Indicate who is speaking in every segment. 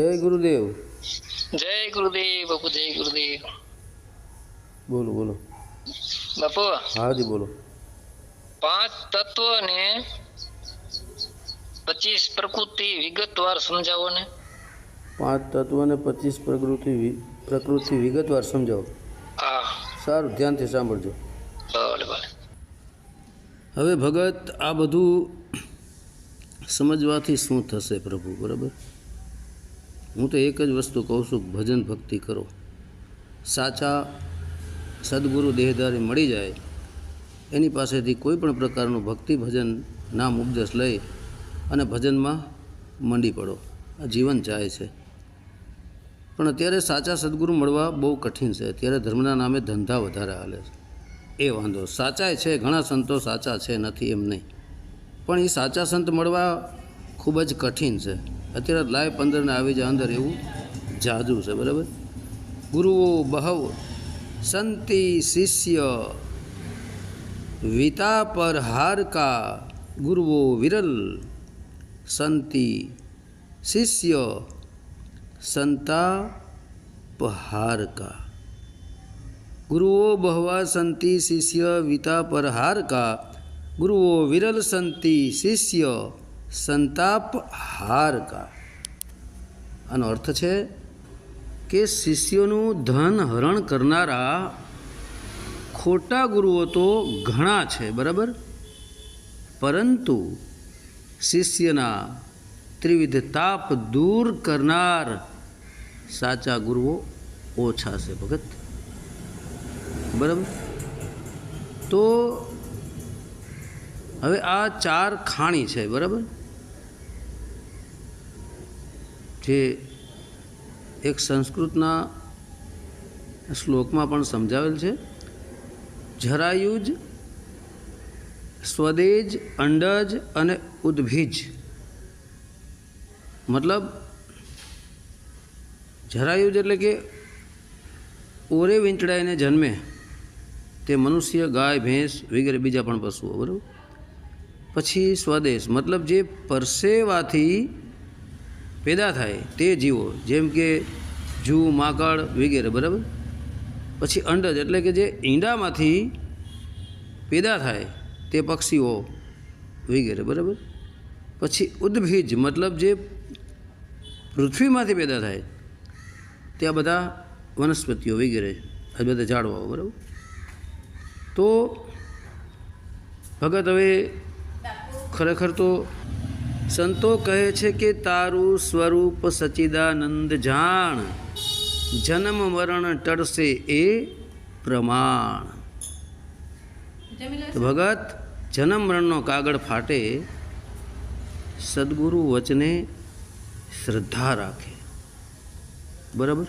Speaker 1: જય ગુરુદેવ.
Speaker 2: જય ગુરુદેવ બાપુ જય ગુરુદેવ.
Speaker 1: બોલો બોલો.
Speaker 2: બાપુ?
Speaker 1: હાજી બોલો.
Speaker 2: પાંચ તત્વ ને પચીસ પ્રકૃતિ વિગતવાર સમજાવો ને.
Speaker 1: પાંચ તત્વ અને પચીસ પ્રકૃતિ પ્રકૃતિ વિગતવાર સમજાવો.
Speaker 2: હા.
Speaker 1: સારું ધ્યાનથી સાંભળજો. હવે ભગત આ બધું સમજવાથી શું થશે પ્રભુ બરાબર? હું તો એક જ વસ્તુ કહું છું, ભજન ભક્તિ કરો. સાચા સદગુરુ દેહધારી મળી જાય, એની પાસેથી કોઈ પણ પ્રકારનું ભક્તિ ભજન નામ ઉપદેશ લઈ અને ભજનમાં મંડી પડો. આ જીવન ચાહે છે. પણ અત્યારે સાચા સદગુરુ મળવા બહુ કઠિન છે. અત્યારે ધર્મના નામે ધંધા વધારે હાલે છે. એ વાંધો. સાચા છે, ઘણા સંતો સાચા છે, નથી એમ નહીં. પણ એ સાચા સંત મળવા ખૂબ જ કઠિન છે. અત્યારે લાય પંદરને આવી જાય અંદર એવું જાદુ છે, બરાબર? ગુરુઓ બહવ સંતિ શિષ્ય વિતા પર હારકા ગુરુઓ વિરલ સંતિ શિષ્ય સંતા પહારકા ગુરુઓ બહવા સંતિ શિષ્ય વિતા પરહારકા ગુરુઓ વિરલ સંતિ શિષ્ય સંતાપ હારકા આનો અર્થ છે કે શિષ્યોનું ધન હરણ કરનારા ખોટા ગુરુઓ તો ઘણા છે, બરાબર? પરંતુ શિષ્યના ત્રિવિધ તાપ દૂર કરનાર સાચા ગુરુઓ ઓછા છે, ભગત. બરાબર? તો હવે આ ચાર ખાણી છે, બરાબર? જે એક સંસ્કૃતના શ્લોકમાં પણ સમજાવેલ છે, જરાયુજ સ્વદેજ અંડજ અને ઉદ્ભીજ. મતલબ, જરાયુજ એટલે કે ઓરે વીંચડાઈને જન્મે તે મનુષ્ય, ગાય, ભેંસ વગેરે બીજા પણ પશુઓ, બરાબર? પછી સ્વદેશ, મતલબ જે પરસેવાથી પેદા થાય તે જીવો, જેમ કે જૂ, માકડ વગેરે, બરાબર? પછી અંડજ એટલે કે જે ઈંડામાંથી પેદા થાય તે પક્ષીઓ વગેરે, બરાબર? પછી ઉદ્ભીજ, મતલબ જે પૃથ્વીમાંથી પેદા થાય ત્યાં બધા વનસ્પતિઓ વગેરે, આ બધા ઝાડવાઓ, બરાબર? તો ભગત હવે ખરેખર તો સંતો કહે છે કે તારું સ્વરૂપ સચિદાનંદ જાણ. જન્મ મરણ ટળશે એ પ્રમાણ. ભગત, જન્મ મરણનો કાગળ ફાટે, સદગુરુ વચને શ્રદ્ધા રાખે. બરાબર?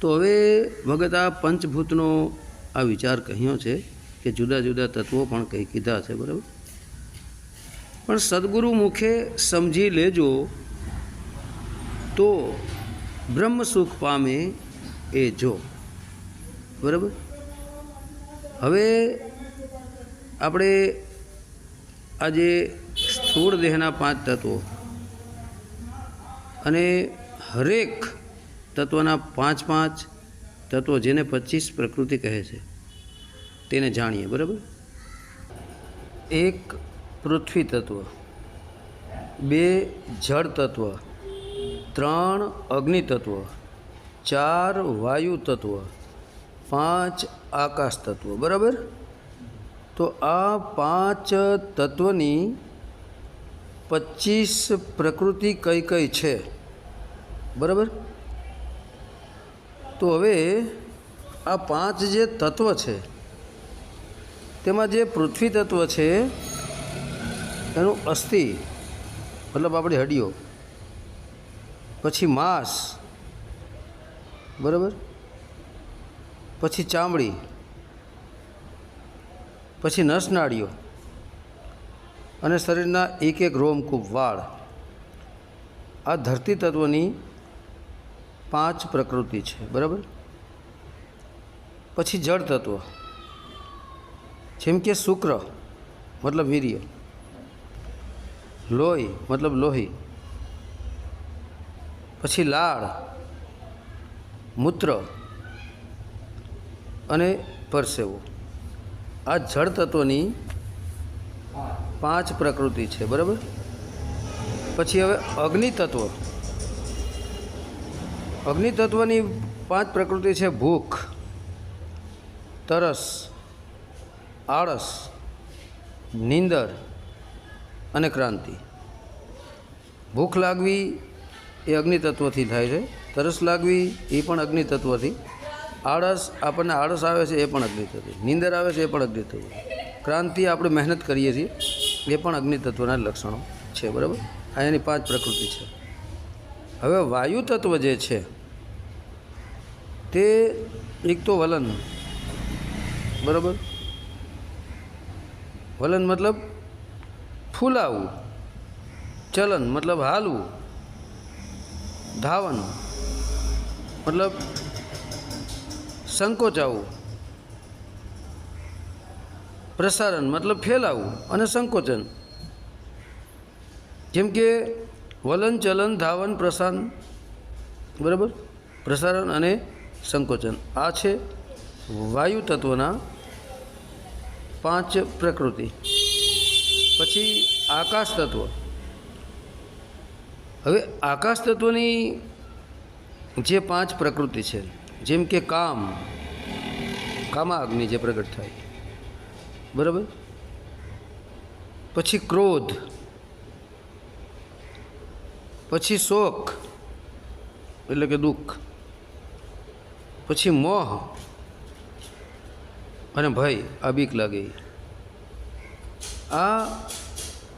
Speaker 1: તો હવે ભગત આ પંચભૂતનો આ વિચાર કહ્યો છે કે જુદા જુદા તત્વો પણ કંઈ કીધા છે, બરાબર? પણ સદગુરુ મુખે સમજી લેજો તો બ્રહ્મ સુખ પામે એ જો. બરાબર? હવે આપણે આજે સ્થૂળ દેહના પાંચ તત્વો અને હરેક તત્વના પાંચ પાંચ તત્વો જેને પચીસ પ્રકૃતિ કહે છે, તેને જાણીએ, બરાબર? એક પૃથ્વી તત્વ. બે જળ તત્વ. ત્રણ અગ્નિ તત્વ. ચાર વાયુ તત્વ. પાંચ આકાશ તત્વ. બરાબર? તો આ પાંચ તત્વની પચીસ પ્રકૃતિ કઈ કઈ છે? બરાબર? તો હવે આ પાંચ જે તત્વ છે, તેમાં જે પૃથ્વી તત્વ છે એનું અસ્થિ, મતલબ આપણી હડીઓ પછી માંસ, બરાબર? પછી ચામડી, પછી નસનાળીઓ અને શરીરના એક એક રોમકૂપ વાળ. આ ધરતી તત્વની પાંચ પ્રકૃતિ છે, બરાબર? પછી જળ તત્વ, જેમ કે શુક્ર, મતલબ વીર્ય. લોહી, મતલબ લોહી. પછી લાળ, મૂત્ર અને પરસેવો. આ જળ તત્વની પાંચ પ્રકૃતિ છે, બરાબર? પછી હવે અગ્નિ તત્વ. પાંચ પ્રકૃતિ છે, ભૂખ, તરસ, આળસ, નીંદર અને ક્રાંતિ. ભૂખ લાગવી એ અગ્નિતત્વથી થાય છે. તરસ લાગવી એ પણ અગ્નિ તત્વથી આળસ આપણને આળસ આવે છે એ પણ અગ્નિતત્વ નીંદર આવે છે એ પણ અગ્નિતત્વ ક્રાંતિ આપણે મહેનત કરીએ છીએ એ પણ અગ્નિ તત્વના લક્ષણો છે, બરાબર? આ એની પાંચ પ્રકૃતિ છે. હવે વાયુ તત્વ જે છે, તે એક તો વલન બરાબર? વલન મતલબ ફૂલાવું, ચલન મતલબ હાલવું ધાવન મતલબ સંકોચાવું, પ્રસારણ મતલબ ફેલાવવું અને સંકોચન. જેમ કે વલન, ચલન ધાવન પ્રસારણ, બરાબર? પ્રસારણ અને સંકોચન. આ છે વાયુ તત્વના પાંચ પ્રકૃતિ. પછી આકાશ તત્વ. હવે આકાશ તત્વની જે પાંચ પ્રકૃતિ છે, જેમ કે કામ, કામાગ્નિ જે પ્રગટ થાય. બરાબર? પછી ક્રોધ, પછી શોક, એટલે કે દુઃખ, પછી મોહ અને ભય આ બીક લાગે. આ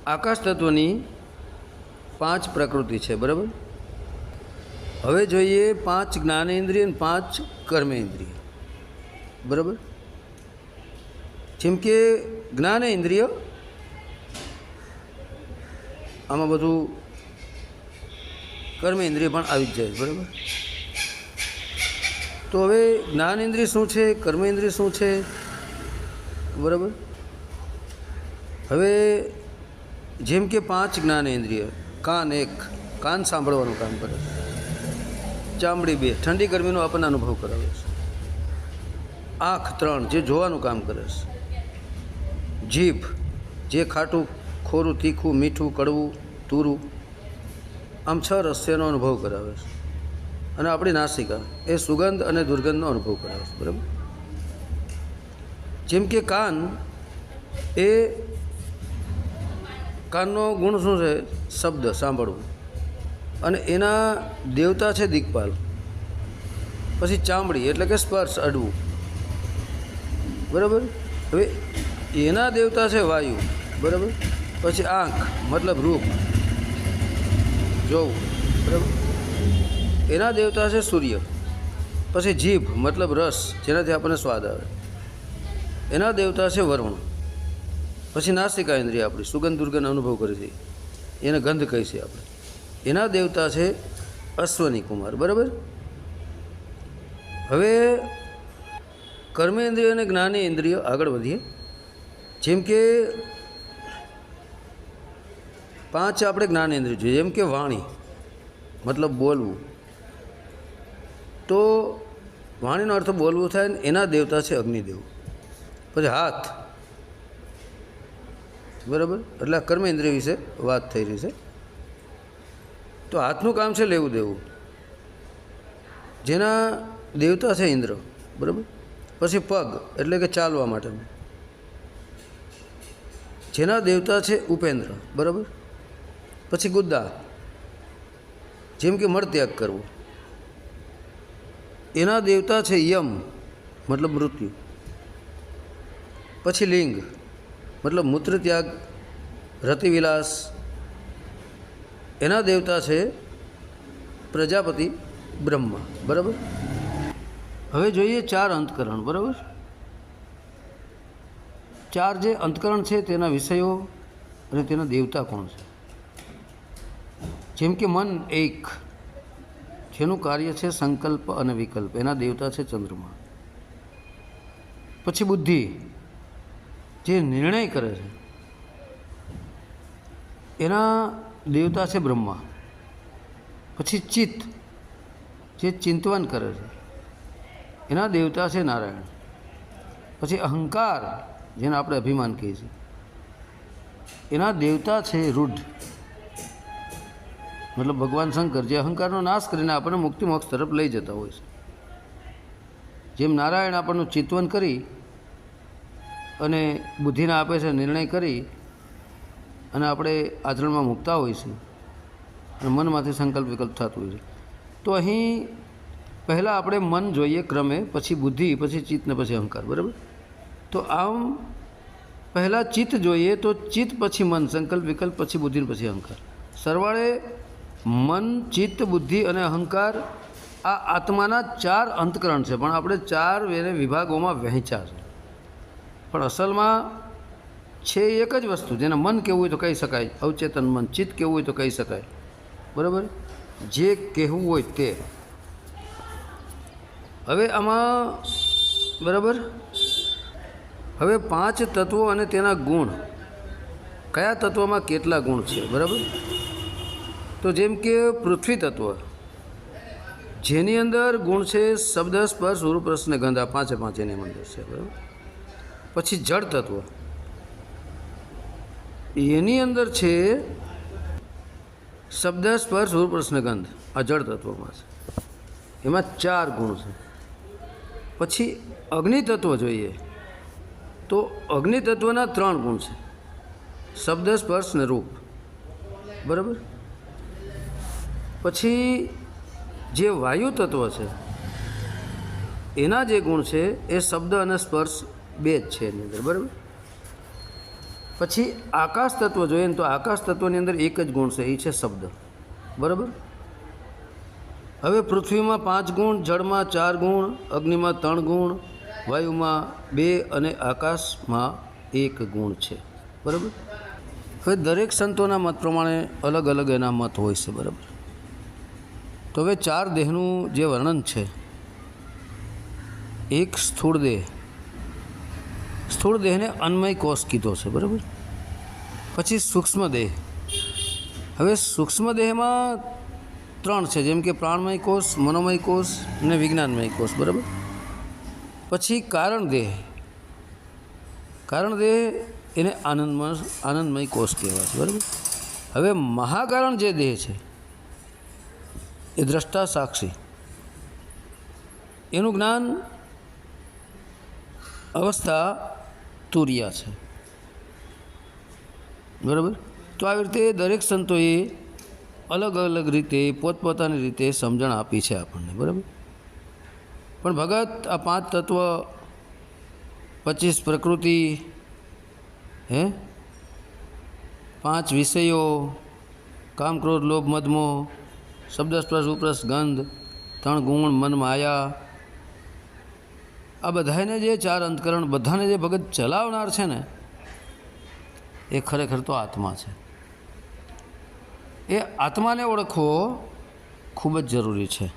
Speaker 1: આકાશ તત્વની પાંચ પ્રકૃતિ છે, બરાબર? હવે જોઈએ પાંચ જ્ઞાનેન્દ્રિય અને પાંચ કર્મેન્દ્રિય, બરાબર? જેમ કે જ્ઞાનેન્દ્રિય આમાં બધું કર્મેન્દ્રિય પણ આવી જ જાય, બરાબર? તો હવે જ્ઞાનેન્દ્રિય શું છે, કર્મેન્દ્રિય શું છે, બરાબર? હવે જેમ કે પાંચ જ્ઞાનેન્દ્રિય, કાન એક, કાન સાંભળવાનું કામ કરે છે. ચામડી બે, ઠંડી ગરમીનો આપણને અનુભવ કરાવે છે. આંખ ત્રણ, જે જોવાનું કામ કરે છે. જીભ, જે ખાટું, ખોરું, તીખું, મીઠું, કડવું, તુરું, આમ છ રસ્યનો અનુભવ કરાવે છે. અને આપણી નાસિકા એ સુગંધ અને દુર્ગંધનો અનુભવ કરાવે છે, બરાબર? જેમ કે કાન એ કાનનો ગુણ શું છે? શબ્દ, સાંભળવું. અને એના દેવતા છે દિગપાલ. પછી ચામડી, એટલે કે સ્પર્શ, અડવું. બરાબર? હવે એના દેવતા છે વાયુ. બરાબર? પછી આંખ, મતલબ રૂપ. જોવું. બરાબર? એના દેવતા છે સૂર્ય. પછી જીભ, મતલબ રસ, જેનાથી આપણને સ્વાદ આવે. એના દેવતા છે વરુણ. પછી નાસિકા ઇન્દ્રિય આપણી. સુગંધ દુર્ગંધ અનુભવ કરે છે. એને ગંધ કહી છે આપણે. એના દેવતા છે અશ્વની કુમાર. બરાબર? હવે કર્મેન્દ્રિય અને જ્ઞાની ઇન્દ્રિય આગળ વધીએ. જેમ કે પાંચ આપણે જ્ઞાનેન્દ્રિય જોઈએ. જેમ કે વાણી. મતલબ બોલવું. તો વાણીનો અર્થ બોલવું થાય ને એના દેવતા છે અગ્નિદેવ. પછી હાથ. બરાબર? એટલે આ કર્મેન્દ્રિય વિશે વાત થઈ રહી છે. તો હાથનું કામ છે લેવું દેવું. જેના દેવતા છે ઇન્દ્ર, બરાબર? પછી પગ, એટલે કે ચાલવા માટેનું જેના દેવતા છે ઉપેન્દ્ર, બરાબર? પછી ગુદ્દા, જેમ કે મળત્યાગ કરવો. એના દેવતા છે યમ, મતલબ મૃત્યુ. પછી લિંગ મતલબ મૂત્રત્યાગ, રતિવિલાસ, એના દેવતા છે પ્રજાપતિ બ્રહ્મા. બરાબર? હવે જોઈએ ચાર અંતકરણ, બરાબર? ચાર જે અંતકરણ છે તેના વિષયો અને તેના દેવતા કોણ છે? જેમ કે મન એક, જેનું કાર્ય છે સંકલ્પ અને વિકલ્પ. એના દેવતા છે ચંદ્રમા. પછી બુદ્ધિ. જે નિર્ણય કરે છે, એના દેવતા છે બ્રહ્મા. પછી ચિત્ત, જે ચિંતવન કરે છે, એના દેવતા છે નારાયણ. પછી અહંકાર, જેને આપણે અભિમાન કહીએ છીએ, એના દેવતા છે રૂઢ. મતલબ ભગવાન શંકર જે અહંકારનો નાશ કરીને આપણને મુક્તિ મોક્ષ તરફ લઈ જતા હોય છે. જેમ નારાયણ આપણનું ચિંતવન કરી અને બુદ્ધિના આપે છે નિર્ણય કરી અને આપણે આચરણમાં મૂકતા હોય છે અને મનમાંથી સંકલ્પ વિકલ્પ થતું હોય છે. તો અહીં પહેલાં આપણે મન જોઈએ ક્રમે, પછી બુદ્ધિ, પછી ચિત્ત ને પછી અહંકાર, બરાબર? તો આમ પહેલાં ચિત્ત જોઈએ તો ચિત્ત પછી મન, સંકલ્પ વિકલ્પ પછી બુદ્ધિ પછી અહંકાર. સરવાળે મન, ચિત્ત, બુદ્ધિ અને અહંકાર આ આત્માના ચાર અંતકરણ છે, પણ આપણે ચાર એને વિભાગોમાં વહેંચ્યા છે. પણ અસલમાં છે એક જ વસ્તુ, જેને મન કહેવું હોય તો કહી શકાય, અવચેતન મન, ચિત્ત કહેવું હોય તો કહી શકાય. બરાબર? જે કહેવું હોય તે. હવે આમાં, બરાબર? હવે પાંચ તત્વો અને તેના ગુણ. કયા તત્વમાં કેટલા ગુણ છે, બરાબર? તો જેમ કે પૃથ્વી તત્વ. જેની અંદર ગુણ છે શબ્દ, સ્પર્શ રૂપ રસ ને ગંધ. પાંચે પાંચ એની અંદર છે, બરાબર? પછી જળ તત્વ. એની અંદર છે શબ્દ સ્પર્શ રૂપ રસ ગંધ આ જળ તત્વમાં છે. એમાં ચાર ગુણ છે. પછી અગ્નિ તત્વ જોઈએ. તો અગ્નિ તત્વના ત્રણ ગુણ છે. શબ્દ સ્પર્શ ને રૂપ. બરાબર? પછી જે વાયુ તત્વ છે, એના જે ગુણ છે, એ શબ્દ અને સ્પર્શ બે જ છે એની અંદર, બરાબર? પછી આકાશ તત્વ જોઈએ ને તો આકાશ તત્વની અંદર એક જ ગુણ છે, એ છે શબ્દ. બરાબર? હવે પૃથ્વીમાં પાંચ ગુણ, જળમાં ચાર ગુણ, અગ્નિમાં ત્રણ ગુણ, વાયુમાં બે અને આકાશમાં એક ગુણ છે. બરાબર? હવે દરેક સંતોના મત પ્રમાણે અલગ અલગ એના મત હોય છે, બરાબર? તો હવે ચાર દેહનું જે વર્ણન છે, એક સ્થૂળ દેહ સ્થૂળ દેહને અન્મય કોષ કીધો છે, બરાબર? પછી સૂક્ષ્મ દેહ. હવે સૂક્ષ્મ દેહમાં ત્રણ છે, જેમ કે પ્રાણમય કોષ, મનોમય કોષ અને વિજ્ઞાનમય કોષ, બરાબર? પછી કારણ દેહ. કારણ દેહ એને આનંદમય આનંદમય કોષ કહેવાય છે, બરાબર? હવે મહાકારણ જે દેહ છે, એ દ્રષ્ટા સાક્ષી એનું જ્ઞાન અવસ્થા તુરિયા છે. બરાબર? તો આવી રીતે દરેક સંતોએ અલગ અલગ રીતે, પોતપોતાની રીતે સમજણ આપી છે આપણને, બરાબર? પણ ભગત આ પાંચ તત્વ, પચીસ પ્રકૃતિ, હે? પાંચ વિષયો, કામ, ક્રોધ, લોભ, મદમો શબ્દ સ્પર્શ ઉપરસ, ગંધ ત્રણ ગુણ, મન, માયા આ બધાને જે ચાર અંતકરણ, બધાને જે ભગત ચલાવનાર છે ને, એ ખરેખર તો આત્મા છે. એ આત્માને ઓળખવો ખૂબ જ જરૂરી છે.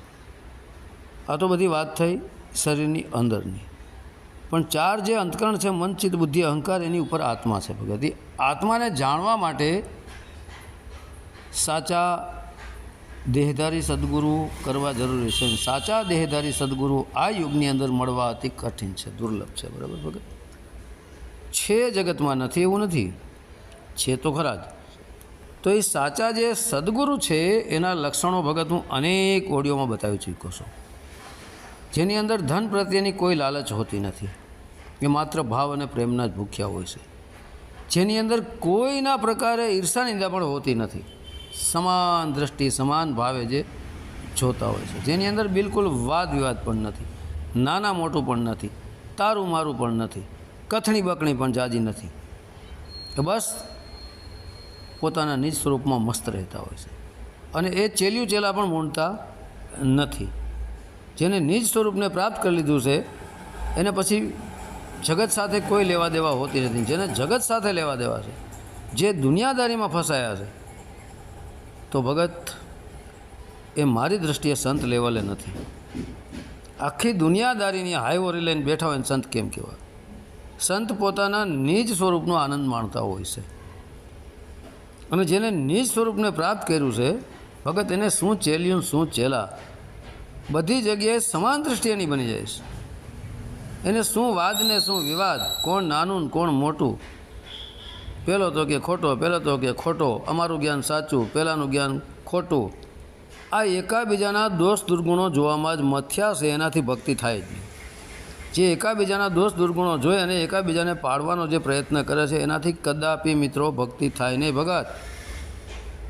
Speaker 1: આ તો બધી વાત થઈ શરીરની અંદરની. પણ ચાર જે અંતકરણ છે, મન, ચિત્ત, બુદ્ધિ, અહંકાર, એની ઉપર આત્મા છે ભગત. એ આત્માને જાણવા માટે સાચા દેહધારી સદગુરુ કરવા જરૂરી છે સાચા દેહધારી સદગુરુ આ યુગની અંદર મળવા અતિ કઠિન છે, દુર્લભ છે, બરાબર ભગત? છે જગતમાં નથી એવું નથી, છે તો ખરા જ. તો એ સાચા જે સદગુરુ છે એના લક્ષણો ભગત હું અનેક ઓડિયોમાં બતાવી ચૂક્યો છું. જેની અંદર ધન પ્રત્યેની કોઈ લાલચ હોતી નથી. એ માત્ર ભાવ અને પ્રેમના જ ભૂખ્યા હોય છે. જેની અંદર કોઈના પ્રકારે ઈર્ષા નિંદા પણ હોતી નથી. સમાન દ્રષ્ટિ, સમાન ભાવે જે જોતા હોય છે. જેની અંદર બિલકુલ વાદ વિવાદ પણ નથી, નાના મોટું પણ નથી, તારું મારું પણ નથી, કથણી બકણી પણ જાજી નથી. બસ પોતાના નિજ સ્વરૂપમાં મસ્ત રહેતા હોય છે. અને એ ચેલ્યું ચેલા પણ મૂંડતા નથી. જેને નિજ સ્વરૂપને પ્રાપ્ત કરી લીધું છે, એને પછી જગત સાથે કોઈ લેવા દેવા હોતી નથી. જેને જગત સાથે લેવા દેવા છે, જે દુનિયાદારીમાં ફસાયા છે તો ભગત, એ મારી દૃષ્ટિએ સંત લેવલે નથી. આખી દુનિયાદારીની હાઈવરી લઈને બેઠા હોય સંત કેમ કહેવાય? સંત પોતાના નિજ સ્વરૂપનો આનંદ માણતા હોય છે. અને જેને નિજ સ્વરૂપને પ્રાપ્ત કર્યું છે, ભગત એને શું ચેલ્યું શું ચેલા? બધી જગ્યાએ સમાન દૃષ્ટિ બની જાય છે. એને શું વાદ ને શું વિવાદ, કોણ નાનું કોણ મોટું પેલો તો કે ખોટો, પહેલો તો કે ખોટો. અમારું જ્ઞાન સાચું, પહેલાંનું જ્ઞાન ખોટું. આ એકાબીજાના દોષ દુર્ગુણો જોવામાં જ મથ્યા છે, એનાથી ભક્તિ થાય જ જે એકાબીજાના દોષ દુર્ગુણો જોઈ અને એકાબીજાને પાડવાનો જે પ્રયત્ન કરે છે, એનાથી કદાપી મિત્રો ભક્તિ થાય નહીં. ભગત,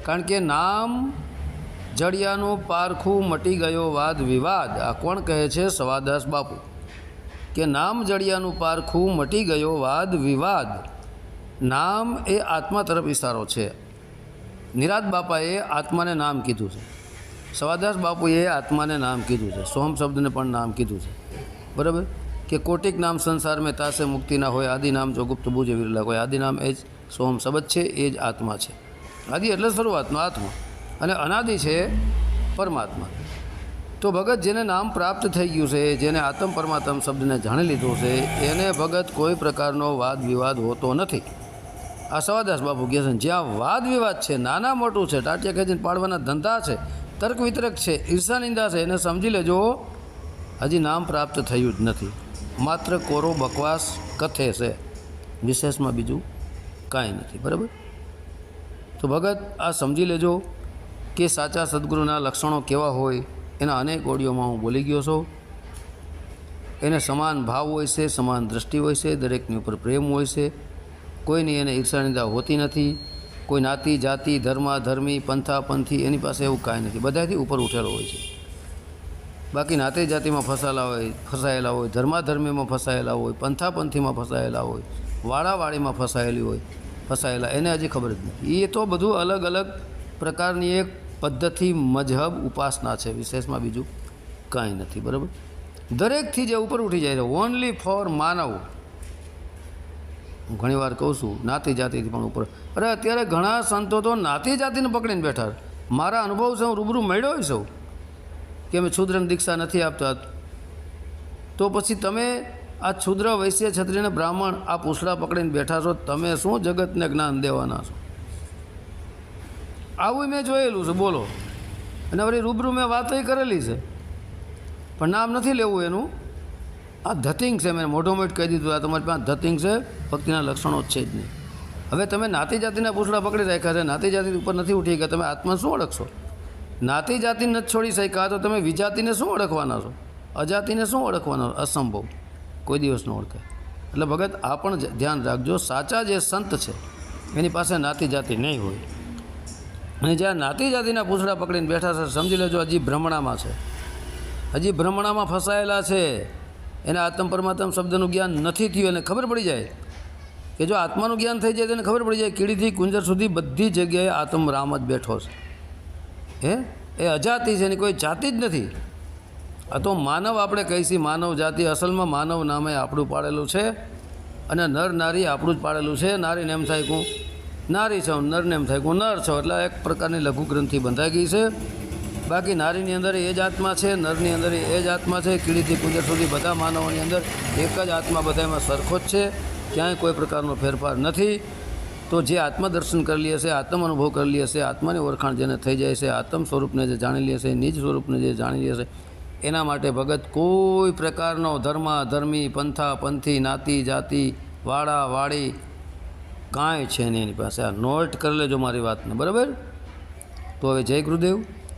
Speaker 1: કારણ કે નામ જડિયાનું પારખું મટી ગયો વાદ વિવાદ. આ કોણ કહે છે? સવાદાસ બાપુ. કે નામ જડિયાનું પારખું મટી ગયો વાદ વિવાદ. નામ એ આત્મા તરફ ઇશારો છે. નિરાત બાપાએ આત્માને નામ કીધું છે. સવાદાસ બાપુએ આત્માને નામ કીધું છે. સોમ શબ્દને પણ નામ કીધું છે. બરાબર? કે કોટિક નામ સંસાર મેં તાસે મુક્તિના હોય, આદિ નામ જો ગુપ્ત બુજે વિરલા હોય. આદિ નામ એ જ સોમ શબ્દ છે, એ જ આત્મા છે. આદિ એટલે શરૂઆતનો આત્મા અને અનાદિ છે પરમાત્મા. તો ભગત જેને નામ પ્રાપ્ત થઈ ગયું છે, જેને આત્મ પરમાત્મ શબ્દને જાણી લીધો છે, એને ભગત કોઈ પ્રકારનો વાદ વિવાદ હોતો નથી. આ સવાદાસ બાપુ કહે છે, જ્યાં વાદ વિવાદ છે, નાના મોટું છે, ટાટિયા ખેંચીને પાડવાના ધંધા છે, તર્ક વિતરક છે, ઈર્ષા નિંદા છે, એને સમજી લેજો, હજી નામ પ્રાપ્ત થયું જ નથી. માત્ર કોરો બકવાસ કથે છે. વિશેષમાં બીજું કાંઈ નથી, બરાબર? તો ભગત, આ સમજી લેજો કે સાચા સદગુરુના લક્ષણો કેવા હોય, એના અનેક ઓડિયોમાં હું બોલી ગયો છું. એને સમાન ભાવ હોય છે, સમાન દ્રષ્ટિ હોય છે, દરેકની ઉપર પ્રેમ હોય છે કોઈની એને ઈર્ષાનિંદા હોતી નથી, કોઈ નાતી, જાતિ, ધર્મા ધર્મી પંથા, પંથી, એની પાસે એવું કાંઈ નથી. બધાથી ઉપર ઉઠેલો હોય છે. બાકી નાતે જાતિમાં ફસાયેલા હોય ફસાયેલા હોય, ધર્માધર્મીમાં ફસાયેલા હોય, પંથા, પંથીમાં ફસાયેલા હોય, વાળાવાળીમાં ફસાયેલી હોય, ફસાયેલા, એને હજી ખબર જ નથી. એ તો બધું અલગ અલગ પ્રકારની એક પદ્ધતિ મજહબ ઉપાસના છે. વિશેષમાં બીજું કાંઈ નથી. બરાબર? દરેકથી જે ઉપર ઉઠી જાય છે. ઓનલી ફોર માનવ. હું ઘણીવાર કહું છું, નાતી જાતિથી પણ ઉપર. અરે, અત્યારે ઘણા સંતો તો નાતી જાતિને પકડીને બેઠા મારા અનુભવ છે, હું રૂબરૂ મળ્યો છું કે અમે છુદ્રને દીક્ષા નથી આપતા. તો પછી તમે આ છુદ્ર વૈશ્ય છત્રીને બ્રાહ્મણ, આ પૂછડા પકડીને બેઠા છો, તમે શું જગતને જ્ઞાન દેવાના છો? આવું મેં જોયેલું છે, બોલો. અને વળી રૂબરૂ મેં વાતય કરેલી છે. પણ નામ નથી લેવું એનું. આ ધતિંગ છે, મેં મોઢો મોટ કહી દીધું, આ તમારી પાસે ધતિંગ છે, ભક્તિના લક્ષણો જ છે જ નહીં. હવે તમે નાતી જાતિના પૂછડા પકડી રાખ્યા છે, નાતી જાતિ ઉપર નથી ઉઠી ગયા તમે આત્મા શું ઓળખશો? નાતી જાતિ નથી છોડી શક્યા તો તમે વિજાતિને શું ઓળખવાના છો? અજાતિને શું ઓળખવાના અસંભવ. કોઈ દિવસ ન ઓળખે એટલે ભગત, આ પણ ધ્યાન રાખજો, સાચા જે સંત છે, એની પાસે નાતી જાતિ નહીં હોય. અને જ્યાં નાતી જાતિના પૂછડા પકડીને બેઠા છે, સમજી લેજો હજી ભ્રમણામાં છે. હજી ભ્રમણામાં ફસાયેલા છે. એને આત્મ પરમાત્મ શબ્દનું જ્ઞાન નથી થયું એને ખબર પડી જાય. કે જો આત્માનું જ્ઞાન થઈ જાય તો એને ખબર પડી જાય કીડીથી કુંજર સુધી બધી જગ્યાએ આત્મ રામ જ બેઠો છે. હે? એ અજાતિ છે, એની કોઈ જાતિ જ નથી. આ તો માનવ આપણે કહીશી માનવ જાતિ અસલમાં માનવ નામે આપણું પાડેલું છે અને નર નારી આપણું જ પાડેલું છે. નારીને એમ થાય કે નારી છું, નરને એમ થાય કે નર છું. એટલે એક પ્રકારની લઘુ ગ્રંથિ બંધાઈ ગઈ છે. બાકી નારીની અંદર એ જ આત્મા છે, નરની અંદર એ જ આત્મા છે. કીડીથી કુંજર સુધી બધા માનવોની અંદર એક જ આત્મા બધામાં સરખો જ છે. ક્યાંય કોઈ પ્રકારનો ફેરફાર નથી. તો જે આત્મદર્શન કરેલી હશે આત્મ અનુભવ કરેલી હશે આત્માની ઓળખાણ જેને થઈ જાય છે, આત્મ સ્વરૂપને જે જાણેલી હશે નિજ સ્વરૂપને જે જાણેલી હશે એના માટે ભગત કોઈ પ્રકારનો ધર્મા, ધર્મી, પંથા, પંથી, નાતી, જાતિ વાળા વાળી કાંઈ છે નહીં એની પાસે. આ નોટ કરી લેજો મારી વાતને, બરાબર? તો હવે જય ગુરુદેવ.